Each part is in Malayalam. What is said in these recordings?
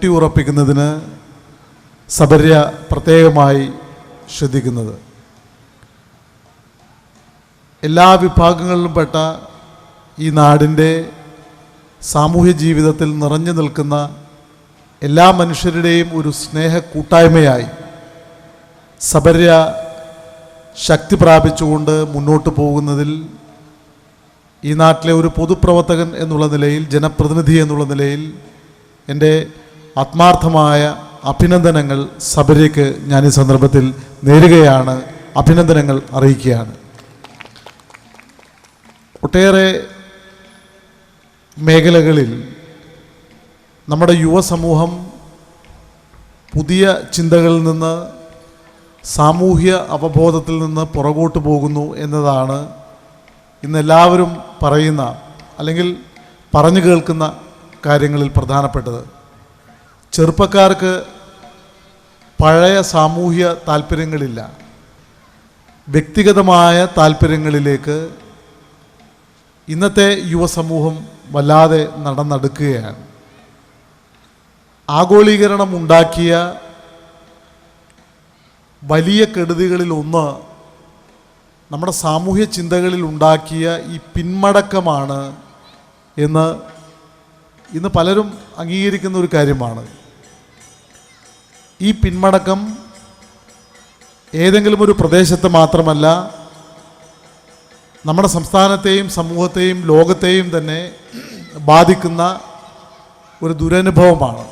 ഊട്ടിയുറപ്പിക്കുന്നതിന് സബര്യ പ്രത്യേകമായി ശ്രദ്ധിക്കുന്നത്. എല്ലാ വിഭാഗങ്ങളിലും പെട്ട ഈ നാടിന്റെ സാമൂഹ്യ ജീവിതത്തിൽ നിറഞ്ഞു നിൽക്കുന്ന എല്ലാ മനുഷ്യരുടെയും ഒരു സ്നേഹ കൂട്ടായ്മയായി സബര്യ ശക്തി പ്രാപിച്ചുകൊണ്ട് മുന്നോട്ട് പോകുന്നതിൽ ഈ നാട്ടിലെ ഒരു പൊതുപ്രവർത്തകൻ എന്നുള്ള നിലയിൽ ജനപ്രതിനിധി എന്നുള്ള നിലയിൽ എന്റെ ആത്മാർത്ഥമായ അഭിനന്ദനങ്ങൾ സബര്യയ്ക്ക് ഞാൻ ഈ സന്ദർഭത്തിൽ നേരുകയാണ്. അഭിനന്ദനങ്ങൾ അറിയിക്കുകയാണ്. ഒട്ടേറെ മേഖലകളിൽ നമ്മുടെ യുവസമൂഹം പുതിയ ചിന്തകളിൽ നിന്ന് സാമൂഹ്യ അവബോധത്തിൽ നിന്ന് പുറകോട്ട് പോകുന്നു എന്നതാണ് ഇന്ന് എല്ലാവരും പറയുന്ന അല്ലെങ്കിൽ പറഞ്ഞു കേൾക്കുന്ന കാര്യങ്ങളിൽ പ്രധാനപ്പെട്ടത്. ചെറുപ്പക്കാർക്ക് പഴയ സാമൂഹ്യ താല്പര്യങ്ങളില്ല. വ്യക്തിഗതമായ താല്പര്യങ്ങളിലേക്ക് ഇന്നത്തെ യുവസമൂഹം വല്ലാതെ നടന്നെടുക്കുകയാണ്. ആഗോളീകരണം ഉണ്ടാക്കിയ വലിയ കെടുതികളിൽ ഒന്ന് നമ്മുടെ സാമൂഹ്യ ചിന്തകളിൽ ഉണ്ടാക്കിയ ഈ പിന്മടക്കമാണ് എന്ന് ഇന്ന് പലരും അംഗീകരിക്കുന്ന ഒരു കാര്യമാണ്. ഈ പിന്മടക്കം ഏതെങ്കിലും ഒരു പ്രദേശത്ത് മാത്രമല്ല നമ്മുടെ സംസ്ഥാനത്തെയും സമൂഹത്തെയും ലോകത്തെയും തന്നെ ബാധിക്കുന്ന ഒരു ദുരനുഭവമാണ്.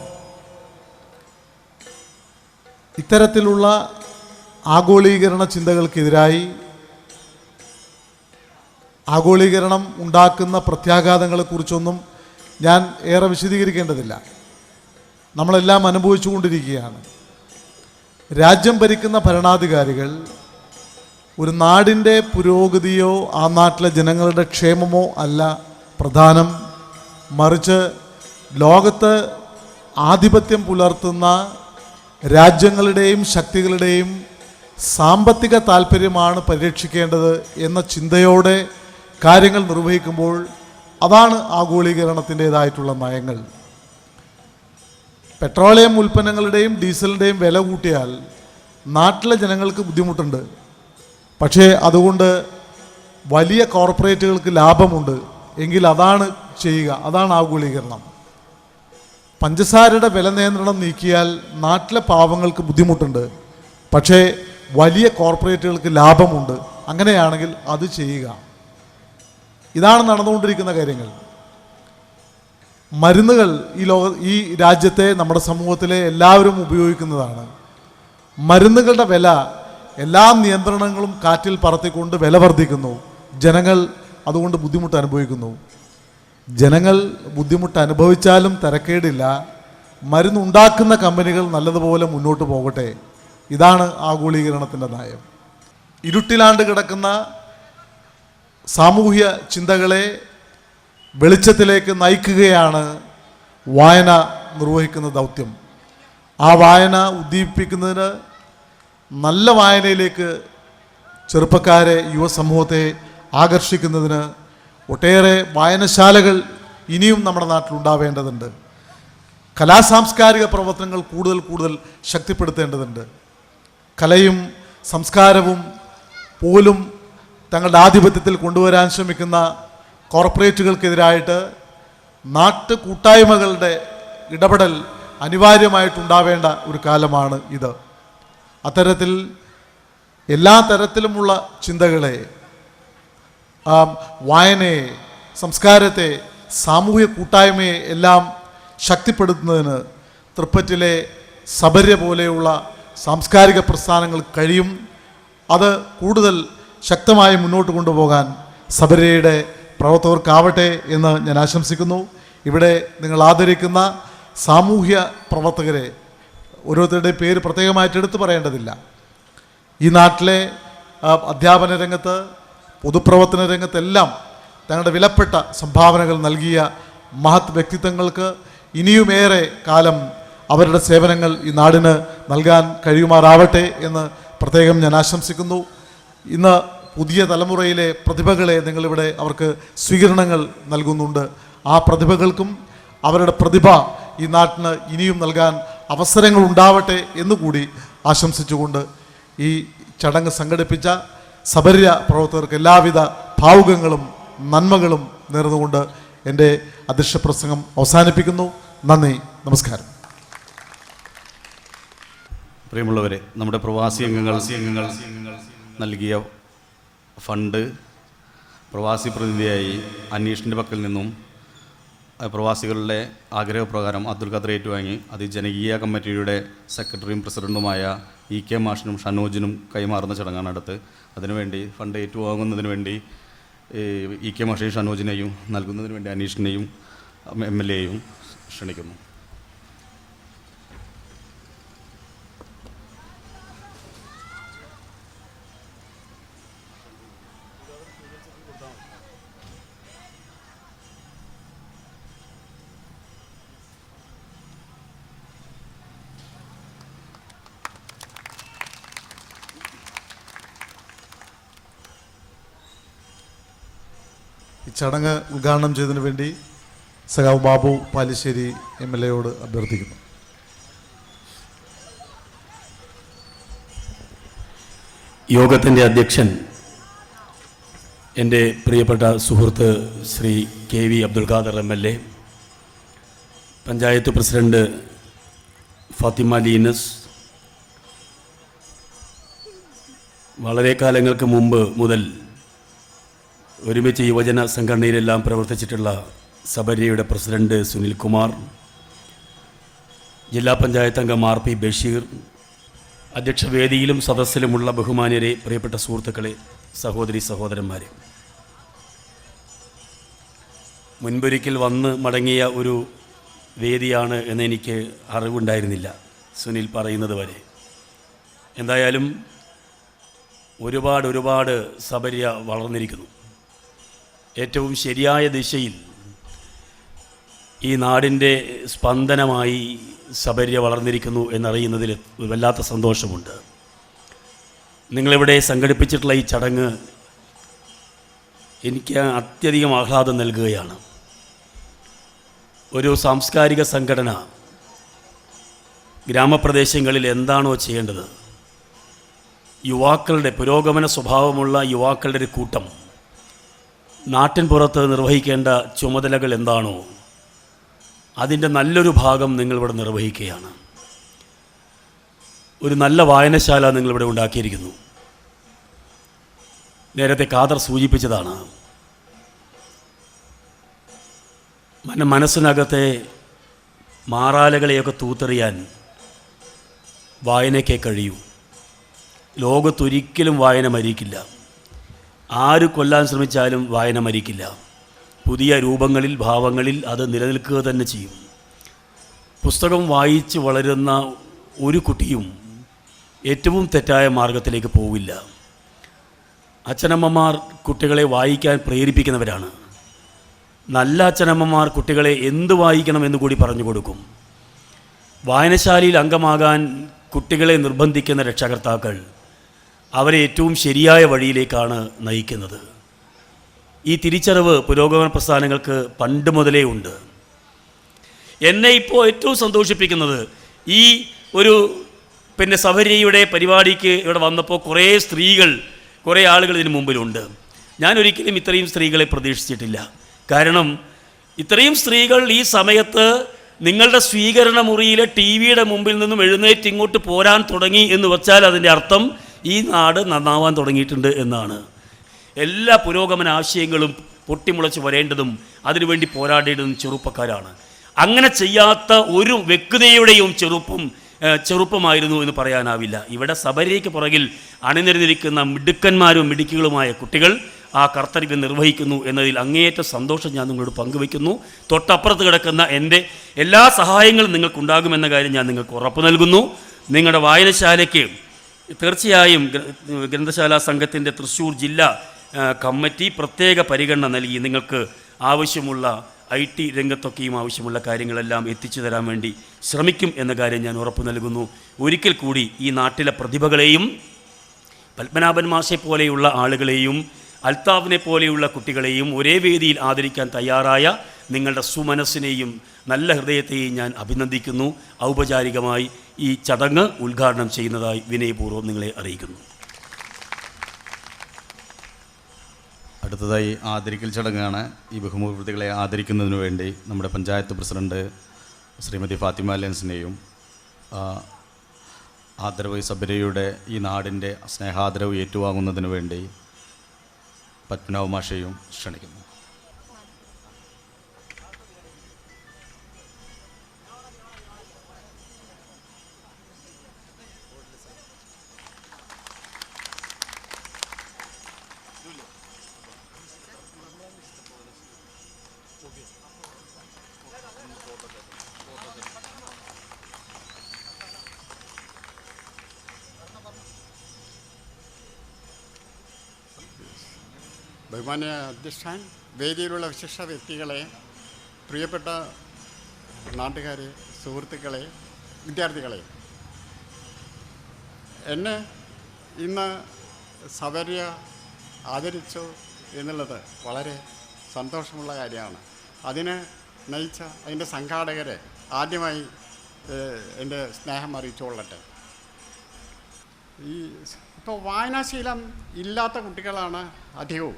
ഇത്തരത്തിലുള്ള ആഗോളീകരണ ചിന്തകൾക്കെതിരായി ആഗോളീകരണം ഉണ്ടാക്കുന്ന പ്രത്യാഘാതങ്ങളെക്കുറിച്ചൊന്നും ഞാൻ ഏറെ വിശദീകരിക്കേണ്ടതില്ല. നമ്മളെല്ലാം അനുഭവിച്ചുകൊണ്ടിരിക്കുകയാണ്. രാജ്യം ഭരിക്കുന്ന ഭരണാധികാരികൾ ഒരു നാടിന്റെ പുരോഗതിയോ ആ നാട്ടിലെ ജനങ്ങളുടെ ക്ഷേമമോ അല്ല. പ്രധാനം മറിച്ച് ലോകത്ത് ആധിപത്യം പുലർത്തുന്ന രാജ്യങ്ങളുടെയും ശക്തികളുടെയും സാമ്പത്തിക താല്പര്യമാണ് പരിരക്ഷിക്കേണ്ടത് എന്ന ചിന്തയോടെ കാര്യങ്ങൾ നിർവഹിക്കുമ്പോൾ അതാണ് ആഗോളീകരണത്തിന്റെതായിട്ടുള്ള നയങ്ങൾ. പെട്രോളിയം ഉൽപ്പന്നങ്ങളുടെയും ഡീസലിന്റെയും വില കൂട്ടിയാൽ നാട്ടിലെ ജനങ്ങൾക്ക് ബുദ്ധിമുട്ടുണ്ട്. പക്ഷേ അതുകൊണ്ട് വലിയ കോർപ്പറേറ്റുകൾക്ക് ലാഭമുണ്ട്. എങ്കിൽ അതാണ് ചെയ്യുക അതാണ് ആഗോളീകരണം. പഞ്ചസാരയുടെ വില നിയന്ത്രണം നീക്കിയാൽ നാട്ടിലെ പാവങ്ങൾക്ക് ബുദ്ധിമുട്ടുണ്ട്. പക്ഷേ വലിയ കോർപ്പറേറ്റുകൾക്ക് ലാഭമുണ്ട്. അങ്ങനെയാണെങ്കിൽ അത് ചെയ്യുക. ഇതാണ് നടന്നുകൊണ്ടിരിക്കുന്ന കാര്യങ്ങൾ. മരുന്നുകൾ ഈ ലോക ഈ രാജ്യത്തെ നമ്മുടെ സമൂഹത്തിലെ എല്ലാവരും ഉപയോഗിക്കുന്നതാണ്. മരുന്നുകളുടെ വില എല്ലാ നിയന്ത്രണങ്ങളും കാറ്റിൽ പറത്തിക്കൊണ്ട് വില വർദ്ധിക്കുന്നു. ജനങ്ങൾ അതുകൊണ്ട് ബുദ്ധിമുട്ട് അനുഭവിക്കുന്നു. ജനങ്ങൾ ബുദ്ധിമുട്ട് അനുഭവിച്ചാലും തിരക്കേടില്ല. മരുന്നുണ്ടാക്കുന്ന കമ്പനികൾ നല്ലതുപോലെ മുന്നോട്ട് പോകട്ടെ. ഇതാണ് ആഗോളീകരണത്തിന്റെ നയം. ഇരുട്ടിലാണ്ട് കിടക്കുന്ന സാമൂഹ്യ ചിന്തകളെ വെളിച്ചത്തിലേക്ക് നയിക്കുകയാണ് വായന നിർവഹിക്കുന്ന ദൗത്യം. ആ വായന ഉദ്ദീപിപ്പിക്കുന്നതിന് നല്ല വായനയിലേക്ക് ചെറുപ്പക്കാരെ യുവസമൂഹത്തെ ആകർഷിക്കുന്നതിന് ഒട്ടേറെ വായനശാലകൾ ഇനിയും നമ്മുടെ നാട്ടിലുണ്ടാവേണ്ടതുണ്ട് കലാസാംസ്കാരിക പ്രവർത്തനങ്ങൾ കൂടുതൽ കൂടുതൽ ശക്തിപ്പെടുത്തേണ്ടതുണ്ട്. കലയും സംസ്കാരവും പോലും തങ്ങളുടെ ആധിപത്യത്തിൽ കൊണ്ടുവരാൻ ശ്രമിക്കുന്ന കോർപ്പറേറ്റുകൾക്കെതിരായിട്ട് നാട്ടു കൂട്ടായ്മകളുടെ ഇടപെടൽ അനിവാര്യമായിട്ടുണ്ടാവേണ്ട ഒരു കാലമാണ് ഇത്. അത്തരത്തിൽ എല്ലാ തരത്തിലുമുള്ള ചിന്തകളെ വായനയെ സംസ്കാരത്തെ സാമൂഹ്യ കൂട്ടായ്മയെ എല്ലാം ശക്തിപ്പെടുത്തുന്നതിന് തൃപ്പറ്റിലെ സബര്യ പോലെയുള്ള സാംസ്കാരിക പ്രസ്ഥാനങ്ങൾ കഴിയും. അത് കൂടുതൽ ശക്തമായി മുന്നോട്ട് കൊണ്ടുപോകാൻ സബര്യയുടെ പ്രവർത്തകർക്കാവട്ടെ എന്ന് ഞാൻ ആശംസിക്കുന്നു. ഇവിടെ നിങ്ങൾ ആദരിക്കുന്ന സാമൂഹ്യ പ്രവർത്തകരെ ഓരോരുത്തരുടെ പേര് പ്രത്യേകമായിട്ട് എടുത്തു പറയേണ്ടതില്ല. ഈ നാട്ടിലെ അധ്യാപന രംഗത്ത് പൊതുപ്രവർത്തന രംഗത്തെല്ലാം തങ്ങളുടെ വിലപ്പെട്ട സംഭാവനകൾ നൽകിയ മഹത് വ്യക്തിത്വങ്ങൾക്ക് ഇനിയുമേറെ കാലം അവരുടെ സേവനങ്ങൾ ഈ നാടിന് നൽകാൻ കഴിയുമാറാവട്ടെ എന്ന് പ്രത്യേകം ഞാൻ ആശംസിക്കുന്നു. ഇന്ന് പുതിയ തലമുറയിലെ പ്രതിഭകളെ നിങ്ങളിവിടെ അവർക്ക് സ്വീകരണങ്ങൾ നൽകുന്നുണ്ട്. ആ പ്രതിഭകൾക്കും അവരുടെ പ്രതിഭ ഈ നാട്ടിന് ഇനിയും നൽകാൻ അവസരങ്ങൾ ഉണ്ടാവട്ടെ എന്നുകൂടി ആശംസിച്ചുകൊണ്ട് ഈ ചടങ്ങ് സംഘടിപ്പിച്ച സബര്യ പ്രവർത്തകർക്ക് എല്ലാവിധ ഭാവുകങ്ങളും നന്മകളും നേർന്നുകൊണ്ട് എന്റെ അധ്യക്ഷ പ്രസംഗം അവസാനിപ്പിക്കുന്നു. നന്ദി. നമസ്കാരം. പ്രിയമുള്ളവരെ നമ്മുടെ പ്രവാസി അംഗങ്ങൾ നൽകിയ ഫണ്ട് പ്രവാസി പ്രതിനിധിയായി അന്വേഷണിന്റെ പക്കൽ നിന്നും പ്രവാസികളുടെ ആഗ്രഹപ്രകാരം അബ്ദുൽ ഖദർ ഏറ്റുവാങ്ങി. അത് ജനകീയ കമ്മിറ്റിയുടെ സെക്രട്ടറിയും പ്രസിഡന്റുമായ ഇ കെ മാഷിനും ഷനോജിനും കൈമാറുന്ന ചടങ്ങാണ് അടുത്ത്. അതിനുവേണ്ടി ഫണ്ട് ഏറ്റുവാങ്ങുന്നതിന് വേണ്ടി ഇ കെ മാഷിനെയും ഷനോജിനെയും നൽകുന്നതിന് വേണ്ടി അനീഷിനെയും എം എൽ എയും ക്ഷണിക്കുന്നു. ചടങ്ങ് ഉദ്ഘാടനം ചെയ്തതിനു വേണ്ടി സഖാവ് ബാബു പാലിശ്ശേരി എം എൽ എയോട് അഭ്യർത്ഥിക്കുന്നു. യോഗത്തിന്റെ അധ്യക്ഷൻ എന്റെ പ്രിയപ്പെട്ട സുഹൃത്ത് Shri K V Abdul Khader M L A panchayat president Fathima Leenas. വളരെ കാലങ്ങൾക്ക് മുമ്പ് മുതൽ ഒരുമിച്ച് യുവജന സംഘടനയിലെല്ലാം പ്രവർത്തിച്ചിട്ടുള്ള സബരിയുടെ പ്രസിഡന്റ് സുനിൽ കുമാർ ജില്ലാ പഞ്ചായത്ത് അംഗം ആർ പി ബഷീർ അധ്യക്ഷവേദിയിലും സദസ്സിലുമുള്ള ബഹുമാന്യരെ പ്രിയപ്പെട്ട സുഹൃത്തുക്കളെ സഹോദരി സഹോദരന്മാരെ. മുൻപൊരിക്കൽ വന്ന് മടങ്ങിയ ഒരു വേദിയാണ് എന്നെനിക്ക് അറിവുണ്ടായിരുന്നില്ല സുനിൽ പറയുന്നത് വരെ. എന്തായാലും ഒരുപാട് ഒരുപാട് സബരിയ വളർന്നിരിക്കുന്നു. ഏറ്റവും ശരിയായ ദിശയിൽ ഈ നാടിന്റെ സ്പന്ദനമായി സബര്യ വളർന്നിരിക്കുന്നു എന്നറിയുന്നതിൽ വല്ലാത്ത സന്തോഷമുണ്ട്. നിങ്ങളിവിടെ സംഘടിപ്പിച്ചിട്ടുള്ള ഈ ചടങ്ങ് എനിക്ക് അത്യധികം ആഹ്ലാദം നൽകുകയാണ്. ഒരു സാംസ്കാരിക സംഘടന ഗ്രാമപ്രദേശങ്ങളിൽ എന്താണോ ചെയ്യേണ്ടത് യുവാക്കളുടെ പുരോഗമന സ്വഭാവമുള്ള യുവാക്കളുടെ ഒരു കൂട്ടം നാട്ടിൻ പുറത്ത് നിർവഹിക്കേണ്ട ചുമതലകൾ എന്താണോ അതിന്റെ നല്ലൊരു ഭാഗം നിങ്ങളിവിടെ നിർവഹിക്കുകയാണ്. ഒരു നല്ല വായനശാല നിങ്ങളിവിടെ ഉണ്ടാക്കിയിരിക്കുന്നു. നേരത്തെ കാതർ സൂചിപ്പിച്ചതാണ്. മന മനസ്സിനകത്തെ മാറാലകളെയൊക്കെ തൂത്തെറിയാൻ വായനയ്ക്കേ കഴിയൂ. ലോകത്തൊരിക്കലും വായന മരിക്കില്ല. ആര് കൊല്ലാൻ ശ്രമിച്ചാലും വായന മരിക്കില്ല. പുതിയ രൂപങ്ങളിൽ ഭാവങ്ങളിൽ അത് നിലനിൽക്കുക തന്നെ ചെയ്യും. പുസ്തകം വായിച്ച് വളരുന്ന ഒരു കുട്ടിയും ഏറ്റവും തെറ്റായ മാർഗത്തിലേക്ക് പോവില്ല. അച്ഛനമ്മമാർ കുട്ടികളെ വായിക്കാൻ പ്രേരിപ്പിക്കുന്നവരാണ്. നല്ല അച്ഛനമ്മമാർ കുട്ടികളെ എന്ത് വായിക്കണം എന്ന് കൂടി പറഞ്ഞു കൊടുക്കും. വായനശാലയിൽ അംഗമാകാൻ കുട്ടികളെ നിർബന്ധിക്കുന്ന രക്ഷകർത്താക്കൾ അവരെ ഏറ്റവും ശരിയായ വഴിയിലേക്കാണ് നയിക്കുന്നത്. ഈ തിരിച്ചറിവ് പുരോഗമന പ്രസ്ഥാനങ്ങൾക്ക് പണ്ട് മുതലേ ഉണ്ട്. എന്നെ ഇപ്പോൾ ഏറ്റവും സന്തോഷിപ്പിക്കുന്നത് ഈ ഒരു പിന്നെ സഭരിയുടെ പരിപാടിക്ക് ഇവിടെ വന്നപ്പോൾ കുറേ സ്ത്രീകൾ കുറേ ആളുകൾ ഇതിന് മുമ്പിലുണ്ട്. ഞാൻ ഒരിക്കലും ഇത്രയും സ്ത്രീകളെ പ്രതീക്ഷിച്ചിട്ടില്ല. കാരണം ഇത്രയും സ്ത്രീകൾ ഈ സമയത്ത് നിങ്ങളുടെ സ്വീകരണ മുറിയിലെ ടി വിയുടെ മുമ്പിൽ നിന്നും എഴുന്നേറ്റ് ഇങ്ങോട്ട് പോരാൻ തുടങ്ങി എന്ന് വെച്ചാൽ അതിന്റെ അർത്ഥം ഈ നാട് നന്നാവാൻ തുടങ്ങിയിട്ടുണ്ട് എന്നാണ്. എല്ലാ പുരോഗമന ആശയങ്ങളും പൊട്ടിമുളച്ച് വരേണ്ടതും അതിനുവേണ്ടി പോരാടേണ്ടതും ചെറുപ്പക്കാരാണ്. അങ്ങനെ ചെയ്യാത്ത ഒരു വ്യക്തിതയുടെയും ചെറുപ്പം ചെറുപ്പമായിരുന്നു എന്ന് പറയാനാവില്ല. ഇവിടെ സബരിക്ക് പുറകിൽ അണിനിരന്നിരിക്കുന്ന മിടുക്കന്മാരും മിടുക്കികളുമായ കുട്ടികൾ ആ കർത്തവ്യം നിർവഹിക്കുന്നു എന്നതിൽ അങ്ങേയറ്റ സന്തോഷം ഞാൻ നിങ്ങളോട് പങ്കുവയ്ക്കുന്നു. തൊട്ടപ്പുറത്ത് കിടക്കുന്ന എന്റെ എല്ലാ സഹായങ്ങളും നിങ്ങൾക്കുണ്ടാകുമെന്ന കാര്യം ഞാൻ നിങ്ങൾക്ക് ഉറപ്പ് നൽകുന്നു. നിങ്ങളുടെ വായനശാലയ്ക്ക് തീർച്ചയായും ഗ്ര- ഗ്രന്ഥശാല സംഘത്തിന്റെ തൃശ്ശൂർ ജില്ലാ കമ്മിറ്റി പ്രത്യേക പരിഗണന നൽകി. നിങ്ങൾക്ക് ആവശ്യമുള്ള ഐ ടി രംഗത്തൊക്കെയും ആവശ്യമുള്ള കാര്യങ്ങളെല്ലാം എത്തിച്ചു തരാൻ വേണ്ടി ശ്രമിക്കും എന്ന കാര്യം ഞാൻ ഉറപ്പു നൽകുന്നു. ഒരിക്കൽ കൂടി ഈ നാട്ടിലെ പ്രതിഭകളെയും പത്മനാഭൻ മാഷെ പോലെയുള്ള ആളുകളെയും അൽത്താഫിനെ പോലെയുള്ള കുട്ടികളെയും ഒരേ വേദിയിൽ ആദരിക്കാൻ തയ്യാറായ നിങ്ങളുടെ സുമനസ്സിനെയും നല്ല ഹൃദയത്തെയും ഞാൻ അഭിനന്ദിക്കുന്നു. ഔപചാരികമായി ഈ ചടങ്ങ് ഉദ്ഘാടനം ചെയ്യുന്നതായി വിനയപൂർവം നിങ്ങളെ അറിയിക്കുന്നു. അടുത്തതായി ആദരിക്കൽ ചടങ്ങാണ്. ഈ ബഹുമതികളെ ആദരിക്കുന്നതിന് വേണ്ടി നമ്മുടെ പഞ്ചായത്ത് പ്രസിഡന്റ് ശ്രീമതി ഫാത്തിമ ലെൻസിനെയും ആദരവ് സബരയുടെ ഈ നാടിന്റെ സ്നേഹാദരവ് ഏറ്റുവാങ്ങുന്നതിന് വേണ്ടി പത്മനാഭ മാഷയും ക്ഷണിക്കുന്നു. ബഹുമാന്യ അധ്യക്ഷൻ വേദിയിലുള്ള വിശിഷ്ട വ്യക്തികളെ പ്രിയപ്പെട്ട നാട്ടുകാരെ സുഹൃത്തുക്കളെ വിദ്യാർത്ഥികളെ. എന്നെ ഇന്ന് സവര്യ ആദരിച്ചു എന്നുള്ളത് വളരെ സന്തോഷമുള്ള കാര്യമാണ്. അതിനെ നയിച്ച അതിന്റെ സംഘാടകരെ ആദ്യമായി എന്റെ സ്നേഹം അറിയിച്ചുകൊള്ളട്ടെ ഈ ഇപ്പോൾ വായനാശീലം ഇല്ലാത്ത കുട്ടികളാണ് അധികവും.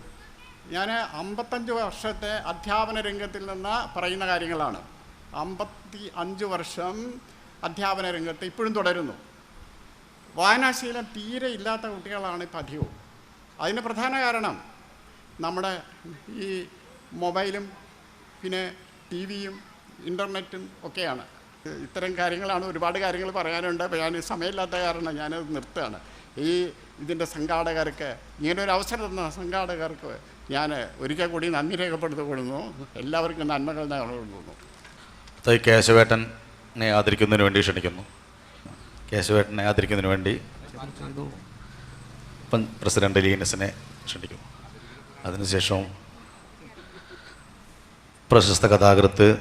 ഞാൻ അമ്പത്തഞ്ച് വർഷത്തെ അധ്യാപന രംഗത്തിൽ നിന്ന് പറയുന്ന കാര്യങ്ങളാണ്. അമ്പത്തി അഞ്ച് വർഷം അധ്യാപന രംഗത്ത് ഇപ്പോഴും തുടരുന്നു. വായനാശീലം തീരെ ഇല്ലാത്ത കുട്ടികളാണ് ഇപ്പം അധികവും. അതിന് പ്രധാന കാരണം നമ്മുടെ ഈ മൊബൈലും പിന്നെ ടി വിയും ഇന്റർനെറ്റും ഒക്കെയാണ്. ഇത്തരം കാര്യങ്ങളാണ് ഒരുപാട് കാര്യങ്ങൾ പറയാനുണ്ട്. ഞാൻ സമയമില്ലാത്ത കാരണം ഞാനത് നിർത്തുകയാണ്. ഈ ഇതിന്റെ സംഘാടകർക്ക് ഒരു അവസരം തന്ന സംഘാടകർക്ക് ഞാൻ ഒരിക്കൽ കൂടി നന്ദി രേഖപ്പെടുത്തപ്പെടുന്നു എല്ലാവർക്കും നന്മകൾ നേടുന്നു തൈ കേശവേട്ടനെ ആദരിക്കുന്നതിന് വേണ്ടി ക്ഷണിക്കുന്നു. കേശവേട്ടനെ ആദരിക്കുന്നതിന് വേണ്ടി പ്രസിഡന്റ് ലീനസിനെ ക്ഷണിക്കുന്നു. അതിനുശേഷം പ്രശസ്ത കഥാകൃത്ത്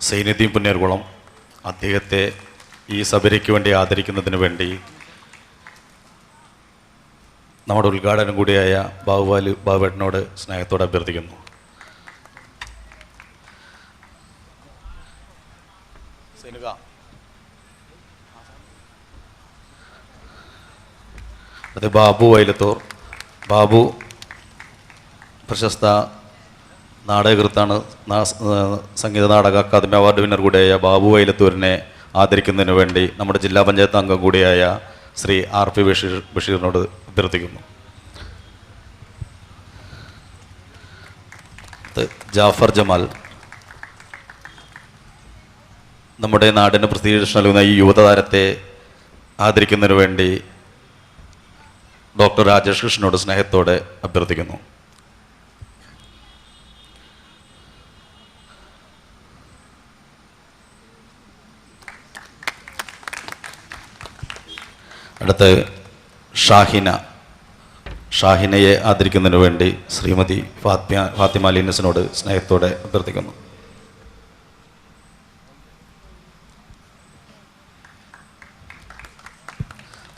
സൈനുദ്ദീൻ പുന്നേർകുളം അദ്ദേഹത്തെ ഈ സഭയ്ക്ക് വേണ്ടി ആദരിക്കുന്നതിന് വേണ്ടി നമ്മുടെ ഉദ്ഘാടനം കൂടിയായ ബാഹുബാലി ബാബുവേട്ടനോട് സ്നേഹത്തോടെ അഭ്യർത്ഥിക്കുന്നു. അത് ബാബു വൈലത്തൂർ. ബാബു പ്രശസ്ത നാടകകൃത്താണ് Sangeetha Nataka academy award winner കൂടിയായ ബാബു വൈലത്തൂരിനെ ആദരിക്കുന്നതിന് വേണ്ടി നമ്മുടെ ജില്ലാ പഞ്ചായത്ത് അംഗം കൂടിയായ ശ്രീ ആർ പി ബഷീർ ബഷീറിനോട് അഭ്യർത്ഥിക്കുന്നു. ജാഫർ ജമാൽ. നമ്മുടെ നാടിന് പ്രസിദ്ധീകരിച്ച് നൽകുന്ന ഈ യുവതാരത്തെ ആദരിക്കുന്നതിന് വേണ്ടി ഡോക്ടർ രാജേഷ് കൃഷ്ണനോട് സ്നേഹത്തോടെ അഭ്യർത്ഥിക്കുന്നു. അടുത്ത് ഷാഹിന. ഷാഹിനയെ ആദരിക്കുന്നതിന് വേണ്ടി ശ്രീമതി ഫാത്മ ഫാത്തിമ ലീനസിനോട് സ്നേഹത്തോടെ അഭ്യർത്ഥിക്കുന്നു.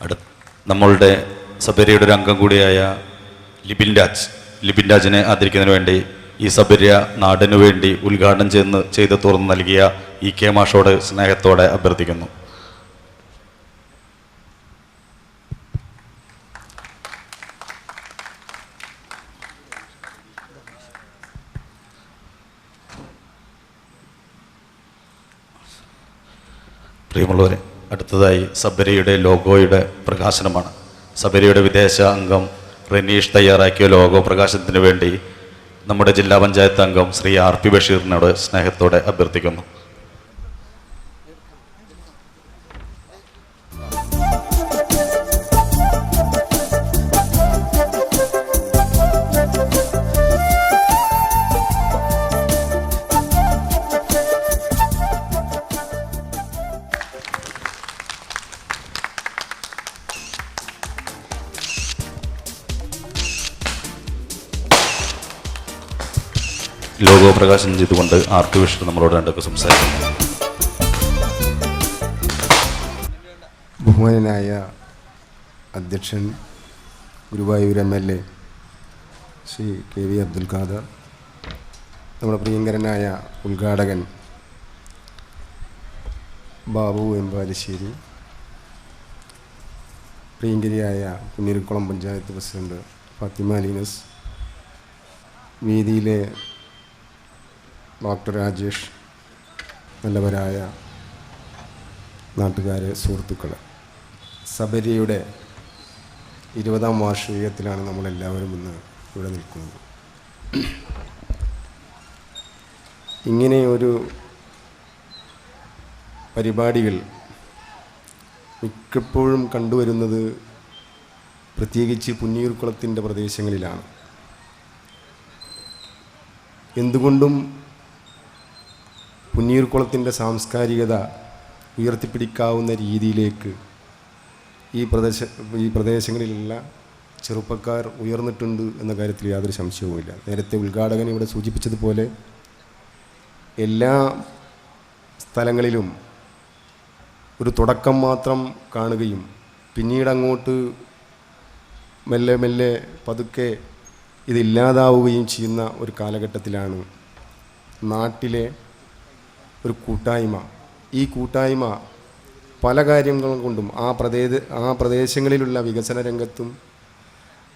അടു നമ്മളുടെ സബരിയുടെ ഒരു അംഗം കൂടിയായ ലിബിൻ രാജ് ലിബിൻ രാജിനെ ആദരിക്കുന്നതിന് വേണ്ടി ഈ സബര്യ നാടിനു വേണ്ടി ഉദ്ഘാടനം ചെയ്യുന്ന ചെയ്ത് തുറന്നു നൽകിയ ഇ കെ മാഷോട് സ്നേഹത്തോടെ അഭ്യർത്ഥിക്കുന്നു. പ്രിയമുള്ളവരെ അടുത്തതായി സബരിയുടെ ലോഗോയുടെ പ്രകാശനമാണ്. സബരിയുടെ വിദേശ അംഗം റെനീഷ് തയ്യാറാക്കിയ ലോഗോ പ്രകാശനത്തിന് വേണ്ടി നമ്മുടെ ജില്ലാ പഞ്ചായത്ത് അംഗം ശ്രീ ആർ പി ബഷീറിനോട് സ്നേഹത്തോടെ അഭ്യർത്ഥിക്കുന്നു. പ്രകാശനം ചെയ്തുകൊണ്ട് ആർ പി നമ്മളോട് രണ്ടൊക്കെ സംസാരിക്കുന്നു ബഹുമാനായ അധ്യക്ഷൻ Guruvayur M L A Shri K V Abdul Khader നമ്മുടെ പ്രിയങ്കരനായ ഉദ്ഘാടകൻ ബാബു എം പാലശ്ശേരി പ്രിയങ്കരിയായ പുന്നീർക്കുളം പഞ്ചായത്ത് പ്രസിഡന്റ് ഫാത്തിമ ലീനസ് വേദിയിലെ ഡോക്ടർ രാജേഷ് നല്ലവരായ നാട്ടുകാരെ സുഹൃത്തുക്കൾ സബരിയുടെ ഇരുപതാം വാർഷികത്തിലാണ് നമ്മളെല്ലാവരും ഇന്ന് ഇവിടെ നിൽക്കുന്നത്. ഇങ്ങനെ ഒരു പരിപാടികൾ മിക്കപ്പോഴും കണ്ടുവരുന്നത് പ്രത്യേകിച്ച് പുന്നീർക്കുളത്തിന്റെ പ്രദേശങ്ങളിലാണ്. എന്തുകൊണ്ടും പുന്നീർക്കുളത്തിന്റെ സാംസ്കാരികത ഉയർത്തിപ്പിടിക്കാവുന്ന രീതിയിലേക്ക് ഈ പ്രദേശ ഈ പ്രദേശങ്ങളിലുള്ള ചെറുപ്പക്കാർ ഉയർന്നിട്ടുണ്ട് എന്ന കാര്യത്തിൽ യാതൊരു സംശയവുമില്ല. നേരത്തെ ഉദ്ഘാടകൻ ഇവിടെ സൂചിപ്പിച്ചതുപോലെ എല്ലാ സ്ഥലങ്ങളിലും ഒരു തുടക്കം മാത്രം കാണുകയും പിന്നീട് അങ്ങോട്ട് മെല്ലെ മെല്ലെ പതുക്കെ ഇതില്ലാതാവുകയും ചെയ്യുന്ന ഒരു കാലഘട്ടത്തിലാണ് നാട്ടിലെ ഒരു കൂട്ടായ്മ. ഈ കൂട്ടായ്മ പല കാര്യങ്ങൾ കൊണ്ടും ആ പ്രദേശ ആ പ്രദേശങ്ങളിലുള്ള വികസന രംഗത്തും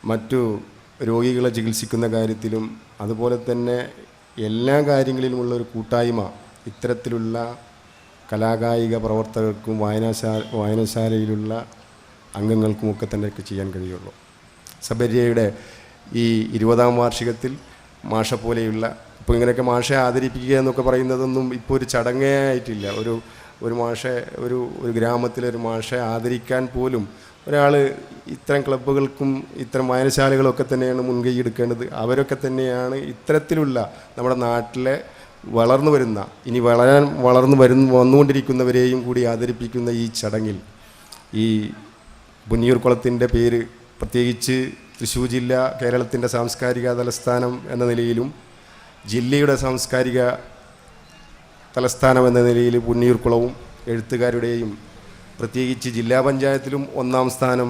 മറ്റു രോഗികളെ ചികിത്സിക്കുന്ന കാര്യത്തിലും അതുപോലെ തന്നെ എല്ലാ കാര്യങ്ങളിലുമുള്ള ഒരു കൂട്ടായ്മ ഇത്തരത്തിലുള്ള കലാകായിക പ്രവർത്തകർക്കും വായനാശാല വായനശാലയിലുള്ള അംഗങ്ങൾക്കുമൊക്കെ തന്നെ ചെയ്യാൻ കഴിയുള്ളൂ. സബരിയയുടെ ഈ ഇരുപതാം വാർഷികത്തിൽ മാഷ പോലെയുള്ള ഇപ്പോൾ ഇങ്ങനെയൊക്കെ മാഷെ ആദരിപ്പിക്കുക എന്നൊക്കെ പറയുന്നതൊന്നും ഇപ്പോൾ ഒരു ചടങ്ങേ ആയിട്ടില്ല. ഒരു ഒരു മാഷെ ഒരു ഒരു ഗ്രാമത്തിലെ ഒരു മാഷെ ആദരിക്കാൻ പോലും ഒരാൾ ഇത്തരം ക്ലബ്ബുകൾക്കും ഇത്തരം വായനശാലകളൊക്കെ തന്നെയാണ് മുൻകൈ എടുക്കേണ്ടത്. അവരൊക്കെ തന്നെയാണ് ഇത്തരത്തിലുള്ള നമ്മുടെ നാട്ടിലെ വളർന്നു വരുന്ന ഇനി വളരാൻ വളർന്നു വരുന്ന വന്നുകൊണ്ടിരിക്കുന്നവരെയും കൂടി ആദരിപ്പിക്കുന്ന ഈ ചടങ്ങിൽ ഈ പുന്നിയൂർക്കുളത്തിന്റെ പേര് പ്രത്യേകിച്ച് തൃശ്ശൂർ ജില്ല കേരളത്തിന്റെ സാംസ്കാരിക തലസ്ഥാനം എന്ന നിലയിലും ജില്ലയുടെ സാംസ്കാരിക തലസ്ഥാനമെന്ന നിലയിൽ പുന്നിയൂർക്കുളവും എഴുത്തുകാരുടെയും പ്രത്യേകിച്ച് ജില്ലാ പഞ്ചായത്തിലും ഒന്നാം സ്ഥാനം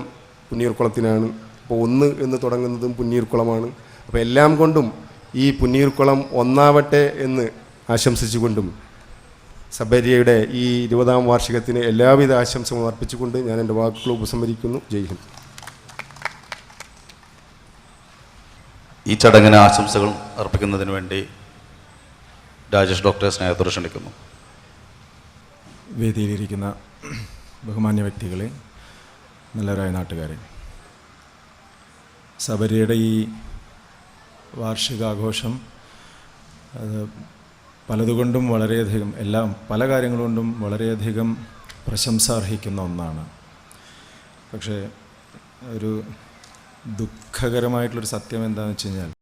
പുന്നിയൂർക്കുളത്തിനാണ് അപ്പോൾ ഒന്ന് എന്ന് തുടങ്ങുന്നതും പുന്നിയൂർക്കുളമാണ് അപ്പോൾ എല്ലാം കൊണ്ടും ഈ പുന്നിയൂർക്കുളം ഒന്നാവട്ടെ എന്ന് ആശംസിച്ചുകൊണ്ടും സബരിയയുടെ ഈ ഇരുപതാം വാർഷികത്തിന് എല്ലാവിധ ആശംസകളും അർപ്പിച്ചുകൊണ്ട് ഞാൻ എന്റെ വാക്കുകൾ ഉപസംഹരിക്കുന്നു. ജയ് ഹിന്ദ്. ഈ ചടങ്ങിന് ആശംസകൾ അർപ്പിക്കുന്നതിന് വേണ്ടി രാജേഷ് ഡോക്ടറെ സ്നേഹത്തോട് ക്ഷണിക്കുന്നു. വേദിയിലിരിക്കുന്ന ബഹുമാന്യ വ്യക്തികളെ നല്ലവരായ നാട്ടുകാരെ സബരിയുടെ ഈ വാർഷികാഘോഷം അത് പലതുകൊണ്ടും വളരെയധികം എല്ലാം പല കാര്യങ്ങളുകൊണ്ടും വളരെയധികം പ്രശംസ അർഹിക്കുന്ന ഒന്നാണ്. പക്ഷേ ഒരു ദുഃഖകരമായിട്ടുള്ളൊരു സത്യം എന്താണെന്ന് വെച്ച് കഴിഞ്ഞാൽ